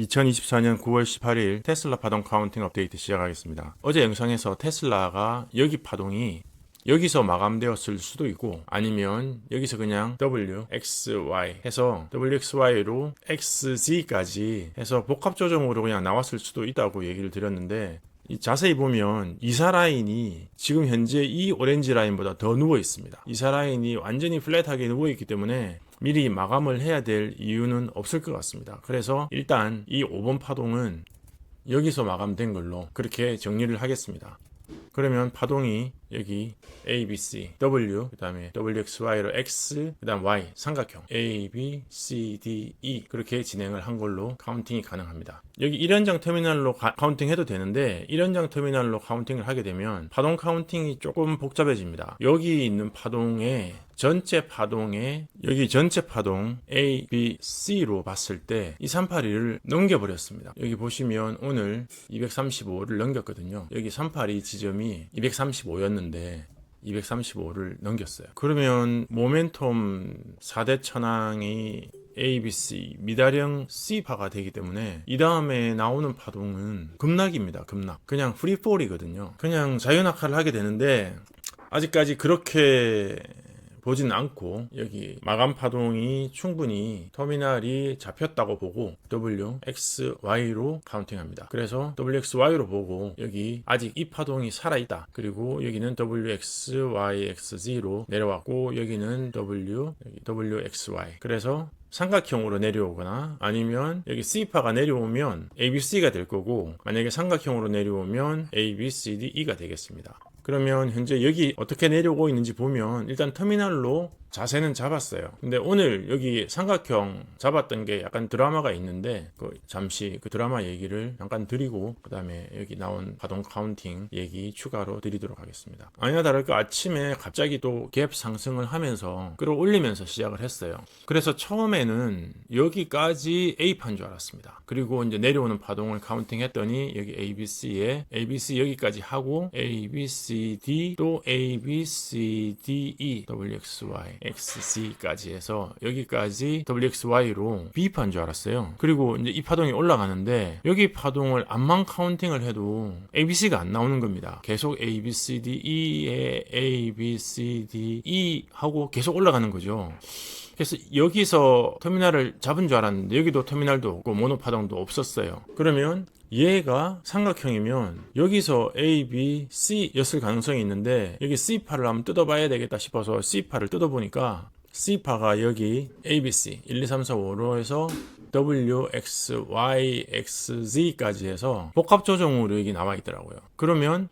2024년 9월 18일 테슬라 파동 카운팅 업데이트 시작하겠습니다. 어제 영상에서 테슬라가 여기 파동이 여기서 마감되었을 수도 있고 아니면 여기서 그냥 W, X, Y 해서 WXY로 XZ까지 해서 복합 조정으로 그냥 나왔을 수도 있다고 얘기를 드렸는데 이 자세히 보면 이사 라인이 지금 현재 이 오렌지 라인보다 더 누워 있습니다. 이사 라인이 완전히 플랫하게 누워 있기 때문에 미리 마감을 해야 될 이유는 없을 것 같습니다. 그래서 일단 이 5번 파동은 여기서 마감된 걸로 그렇게 정리를 하겠습니다. 그러면 파동이 여기 A, B, C, W, 그 다음에 W, X, Y로 X, 그 다음 Y, 삼각형 A, B, C, D, E 그렇게 진행을 한 걸로 카운팅이 가능합니다. 여기 1연장 터미널로 가- 카운팅해도 되는데 1연장 터미널로 카운팅을 하게 되면 파동 카운팅이 조금 복잡해집니다. 여기 있는 파동에 전체 파동에 여기 전체 파동 A, B, C로 봤을 때이 382를 넘겨버렸습니다. 여기 보시면 오늘 235를 넘겼거든요. 여기 382 지점이 235였는데 235를 넘겼어요. 그러면 모멘텀 4대 천왕이 ABC 미다령 C파가 되기 때문에 이 다음에 나오는 파동은 급락입니다. 급락. 그냥 프리폴이거든요. 그냥 자유낙하를 하게 되는데 아직까지 그렇게 보진 않고 여기 마감 파동이 충분히 터미널이 잡혔다고 보고 W, X, Y로 카운팅합니다. 그래서 W, X, Y로 보고 여기 아직 이 파동이 살아있다. 그리고 여기는 W, X, Y, X, Z로 내려왔고 여기는 W, 여기 W, X, Y. 그래서 삼각형으로 내려오거나 아니면 여기 C파가 내려오면 ABC가 될 거고 만약에 삼각형으로 내려오면 A, B, C, D, E가 되겠습니다. 그러면 현재 여기 어떻게 내려오고 있는지 보면 일단 터미널로 자세는 잡았어요. 근데 오늘 여기 삼각형 잡았던 게 약간 드라마가 있는데 그 잠시 그 드라마 얘기를 잠깐 드리고 그 다음에 여기 나온 파동 카운팅 얘기 추가로 드리도록 하겠습니다. 아니나 다를까 아침에 갑자기 또 갭 상승을 하면서 끌어올리면서 시작을 했어요. 그래서 처음에는 여기까지 A판 줄 알았습니다. 그리고 이제 내려오는 파동을 카운팅 했더니 여기 ABC에 ABC 여기까지 하고 A, B, C, D 또 A, B, C, D, E, W, X, Y, X, C까지 해서 여기까지 W, X, Y로 B판 줄 알았어요. 그리고 이제 이 파동이 올라가는데 여기 파동을 암만 카운팅을 해도 ABC가 안 나오는 겁니다. 계속 A, B, C, D, E에 A, B, C, D, E 하고 계속 올라가는 거죠. 그래서 여기서 터미널을 잡은 줄 알았는데 여기도 터미널도 없고 모노파동도 없었어요. 그러면 얘가 삼각형이면 여기서 A, B, C였을 가능성이 있는데 여기 C파를 한번 뜯어봐야 되겠다 싶어서 C파를 뜯어보니까 C파가 여기 A, B, C 1, 2, 3, 4, 5로 해서 W, X, Y, X, Z까지 해서 복합 조정으로 여기 나와 있더라고요. 그러면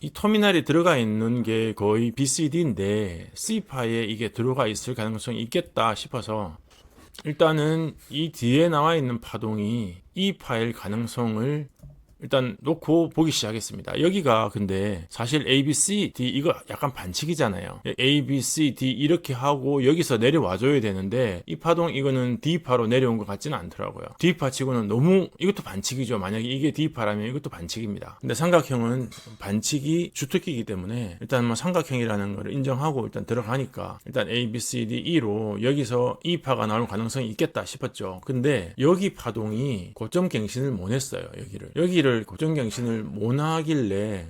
이 터미널이 들어가 있는 게 거의 BCD인데 C파에 이게 들어가 있을 가능성이 있겠다 싶어서 일단은 이 뒤에 나와 있는 파동이 이 파일 가능성을 일단 놓고 보기 시작했습니다. 여기가 근데 사실 A, B, C, D 이거 약간 반칙이잖아요. A, B, C, D 이렇게 하고 여기서 내려와줘야 되는데 이 파동 이거는 D파로 내려온 것 같지는 않더라고요. D파 치고는 너무 이것도 반칙이죠. 만약에 이게 D파라면 이것도 반칙입니다. 근데 삼각형은 반칙이 주특기이기 때문에 일단 뭐 삼각형이라는 걸 인정하고 일단 들어가니까 일단 A, B, C, D, E로 여기서 E파가 나올 가능성이 있겠다 싶었죠. 근데 여기 파동이 고점 갱신을 못 했어요. 여기를. 여기를 고점 갱신을 못 하길래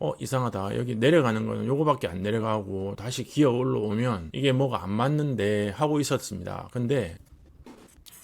어 이상하다. 여기 내려가는 거는 요거밖에 안 내려가고 다시 기어 올라오면 이게 뭐가 안 맞는데 하고 있었습니다. 근데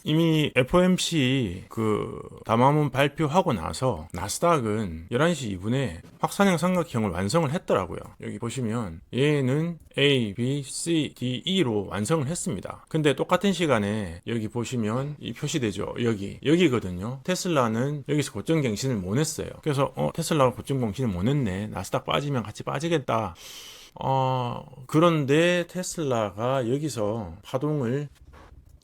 이미 FOMC 그 담화문 발표하고 나서 나스닥은 11시 2분에 확산형 삼각형을 완성을 했더라고요. 여기 보시면 얘는 A, B, C, D, E로 완성을 했습니다. 근데 똑같은 시간에 여기 보시면 이 표시되죠. 여기 여기거든요. 테슬라는 여기서 고점 갱신을 못 했어요. 그래서 어 테슬라가 고점 갱신을 못 했네. 나스닥 빠지면 같이 빠지겠다. 어 그런데 테슬라가 여기서 파동을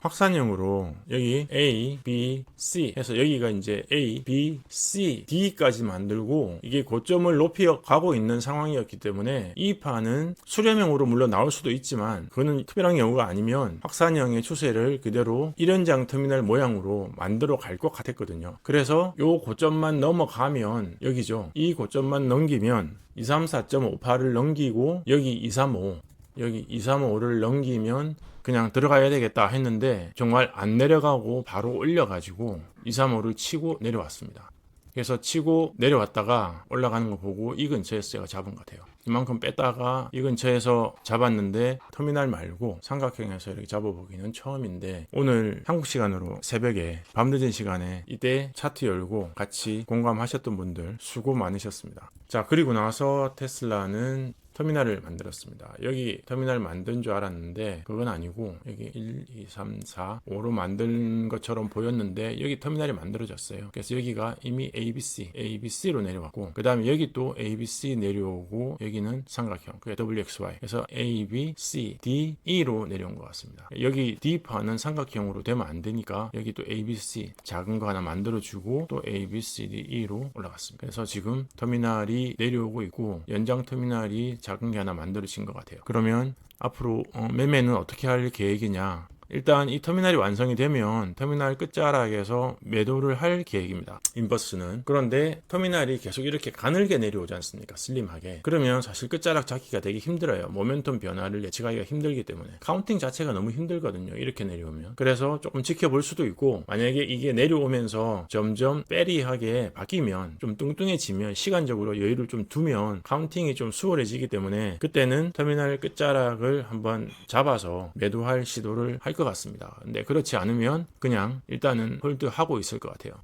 확산형으로 여기 A, B, C 해서 여기가 이제 A, B, C, D까지 만들고 이게 고점을 높이 가고 있는 상황이었기 때문에 이 판은 수렴형으로 물론 나올 수도 있지만 그거는 특별한 경우가 아니면 확산형의 추세를 그대로 1연장 터미널 모양으로 만들어 갈 것 같았거든요. 그래서 요 고점만 넘어가면 여기죠. 이 고점만 넘기면 234.58을 넘기고 여기 235 여기 235를 넘기면 그냥 들어가야 되겠다 했는데 정말 안 내려가고 바로 올려가지고 2, 3호를 치고 내려왔습니다. 그래서 치고 내려왔다가 올라가는 거 보고 이 근처에서 제가 잡은 것 같아요. 이만큼 뺐다가 이 근처에서 잡았는데 터미널 말고 삼각형에서 이렇게 잡아보기는 처음인데 오늘 한국 시간으로 새벽에 밤늦은 시간에 이때 차트 열고 같이 공감하셨던 분들 수고 많으셨습니다. 자 그리고 나서 테슬라는 터미널을 만들었습니다. 여기 터미널 만든 줄 알았는데 그건 아니고 여기 1, 2, 3, 4, 5로 만든 것처럼 보였는데 여기 터미널이 만들어졌어요. 그래서 여기가 이미 ABC, ABC로 내려왔고 그 다음에 여기 또 ABC 내려오고 여기는 삼각형, 그게 WXY. 그래서 A, B, C, D, E로 내려온 것 같습니다. 여기 D판은 삼각형으로 되면 안 되니까 여기 또 ABC 작은 거 하나 만들어주고 또 A, B, C, D, E로 올라갔습니다. 그래서 지금 터미널이 내려오고 있고 연장 터미널이 작은 게 하나 만들어진 것 같아요. 그러면 앞으로 어, 매매는 어떻게 할 계획이냐? 일단 이 터미널이 완성이 되면 터미널 끝자락에서 매도를 할 계획입니다. 인버스는. 그런데 터미널이 계속 이렇게 가늘게 내려오지 않습니까? 슬림하게. 그러면 사실 끝자락 잡기가 되게 힘들어요. 모멘텀 변화를 예측하기가 힘들기 때문에. 카운팅 자체가 너무 힘들거든요. 이렇게 내려오면. 그래서 조금 지켜볼 수도 있고 만약에 이게 내려오면서 점점 빼리하게 바뀌면 좀 뚱뚱해지면 시간적으로 여유를 좀 두면 카운팅이 좀 수월해지기 때문에 그때는 터미널 끝자락을 한번 잡아서 매도할 시도를 할 것 같습니다. 근데 그렇지 않으면 그냥 일단은 홀드하고 있을 것 같아요.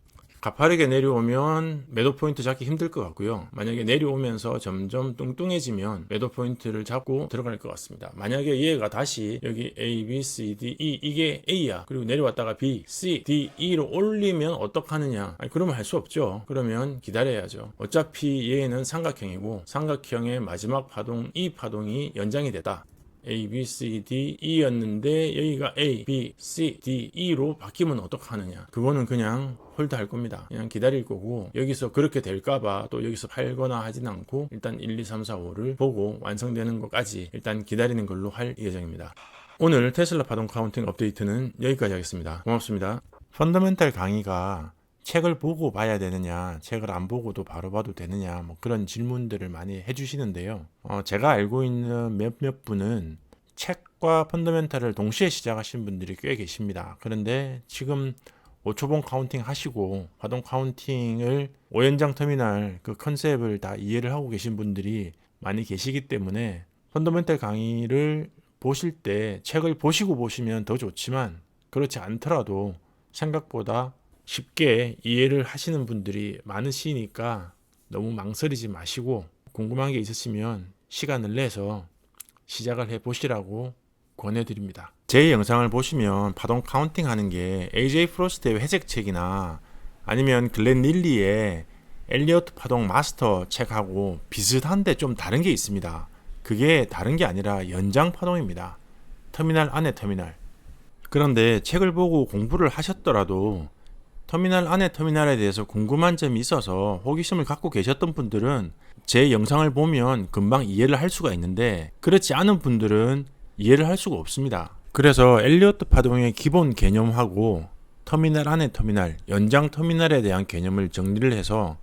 가파르게 내려오면 매도 포인트 잡기 힘들 것 같고요. 만약에 내려오면서 점점 뚱뚱해지면 매도 포인트를 잡고 들어갈 것 같습니다. 만약에 얘가 다시 여기 A, B, C, D, E 이게 A야. 그리고 내려왔다가 B, C, D, E로 올리면 어떡하느냐? 아니, 그러면 할 수 없죠. 그러면 기다려야죠. 어차피 얘는 삼각형이고 삼각형의 마지막 파동 이 파동이 연장이 되다. A, B, C, D, E였는데 여기가 A, B, C, D, E로 바뀌면 어떡하느냐. 그거는 그냥 홀드 할 겁니다. 그냥 기다릴 거고 여기서 그렇게 될까봐 또 여기서 팔거나 하진 않고 일단 1, 2, 3, 4, 5를 보고 완성되는 것까지 일단 기다리는 걸로 할 예정입니다. 오늘 테슬라 파동 카운팅 업데이트는 여기까지 하겠습니다. 고맙습니다. 펀더멘탈 강의가 책을 보고 봐야 되느냐, 책을 안 보고도 바로 봐도 되느냐, 뭐 그런 질문들을 많이 해주시는데요. 어, 제가 알고 있는 몇몇 분은 책과 펀더멘탈을 동시에 시작하신 분들이 꽤 계십니다. 그런데 지금 5초봉 카운팅 하시고 파동 카운팅을 5연장 터미널 그 컨셉을 다 이해를 하고 계신 분들이 많이 계시기 때문에 펀더멘탈 강의를 보실 때 책을 보시고 보시면 더 좋지만 그렇지 않더라도 생각보다 쉽게 이해를 하시는 분들이 많으시니까 너무 망설이지 마시고 궁금한 게 있으시면 시간을 내서 시작을 해 보시라고 권해드립니다. 제 영상을 보시면 파동 카운팅 하는 게 AJ 프로스트의 회색 책이나 아니면 글렌 릴리의 엘리어트 파동 마스터 책하고 비슷한데 좀 다른 게 있습니다. 그게 다른 게 아니라 연장 파동입니다. 터미널 안에 터미널. 그런데 책을 보고 공부를 하셨더라도 터미널 안에 터미널에 대해서 궁금한 점이 있어서 호기심을 갖고 계셨던 분들은 제 영상을 보면 금방 이해를 할 수가 있는데 그렇지 않은 분들은 이해를 할 수가 없습니다. 그래서 엘리어트 파동의 기본 개념하고 터미널 안에 터미널, 연장 터미널에 대한 개념을 정리를 해서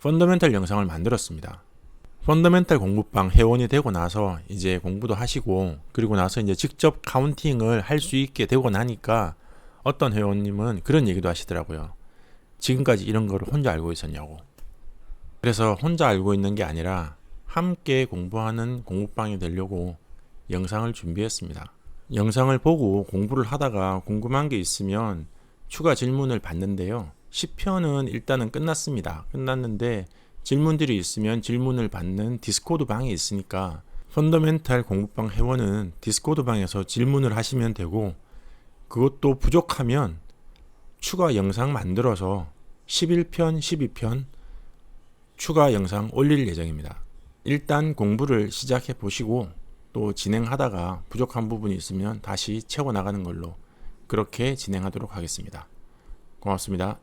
펀더멘탈 영상을 만들었습니다. 펀더멘탈 공부방 회원이 되고 나서 이제 공부도 하시고 그리고 나서 이제 직접 카운팅을 할 수 있게 되고 나니까 어떤 회원님은 그런 얘기도 하시더라고요. 지금까지 이런 거를 혼자 알고 있었냐고. 그래서 혼자 알고 있는 게 아니라 함께 공부하는 공부방이 되려고 영상을 준비했습니다. 영상을 보고 공부를 하다가 궁금한 게 있으면 추가 질문을 받는데요. 10편은 일단은 끝났습니다. 끝났는데 질문들이 있으면 질문을 받는 디스코드 방이 있으니까 펀더멘탈 공부방 회원은 디스코드 방에서 질문을 하시면 되고 그것도 부족하면 추가 영상 만들어서 11편, 12편 추가 영상 올릴 예정입니다. 일단 공부를 시작해 보시고 또 진행하다가 부족한 부분이 있으면 다시 채워 나가는 걸로 그렇게 진행하도록 하겠습니다. 고맙습니다.